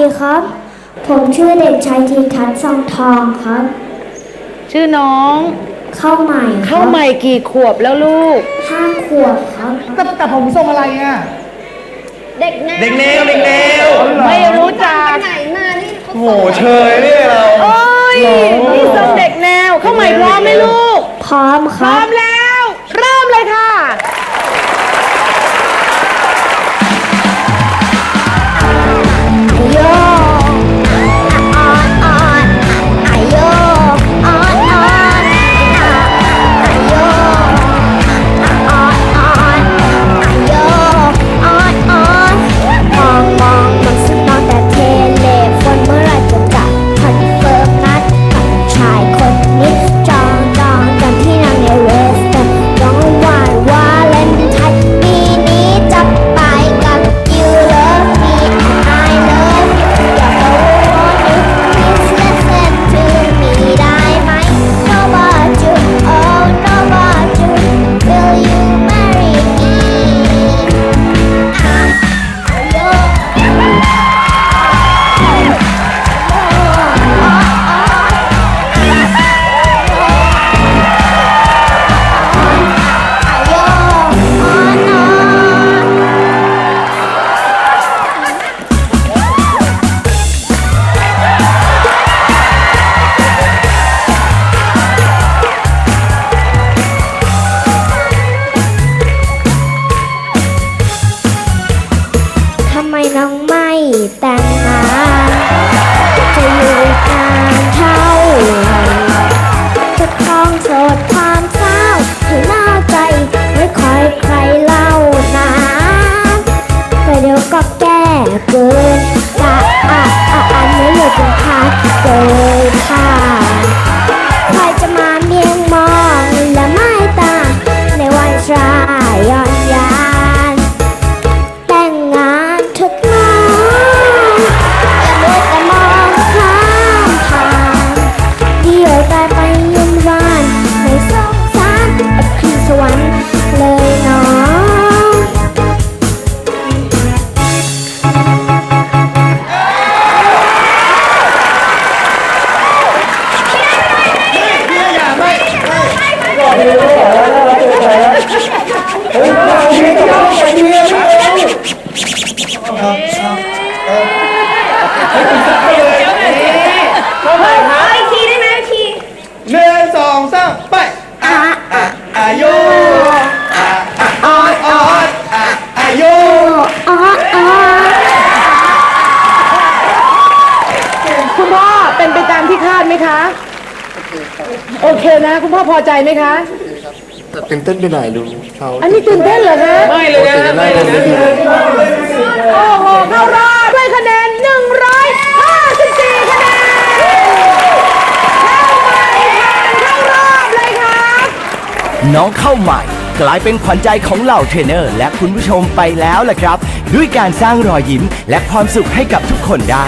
ดีครับ ผมชื่อเด็กชายทีทัศน์ซองทองครับ ชื่อน้องเข้าใหม่คเข้ารับใหม่กี่ขวบแล้วลูก ห้าขวบครับแต่แต่ผมทรงอะไรอะ เด็กแนวเด็กแนวเด็กแนวไม่รู้จักไหนมานี่เขาโอ้โหเชยเนี่ยเรา โอ้ยนี่ทรงเด็กแนว เข้าใหม่พร้อมไหมลูก พร้อมคพร้รัอบ มแล้ว ไม่แต่งงานจะอยู่กนานเท่าไหร่จะครองโสดความเศร้าให้หน้าใจ ไม่คอยใครเล่านานแต่เดี๋ยวก็แก้เกินจะอะอะอันไม่อยู่เป็นทางเกินผ่ะ องสามไปอะอะอายุอะอะออนออนอะอายุอ๋ออ๋อคุณพ่อเป็นไปตามที่คาดไหมคะ โอเคนะ คุณพ่อพอใจไหมคะแต่ตื่นเต้นไปหน่อยดูเขาอันนี้ตื่นเต้นเหรอคะ ไม่เลยนะตื่นเต้นไม่ได้เลเลยยนะนะ โอ้โหเข้ารอบด้วยคะแนน 154 คะแนนเข้าใหม่ผ่านเข้ารอบเลยครับ น้องเข้าใหม่ กลายเป็นขวัญใจของเหล่าเทรนเนอร์ และคุณผู้ชมไปแล้วล่ะครับ ด้วยการสร้างรอยยิ้มและความสุขให้กับทุกคนได้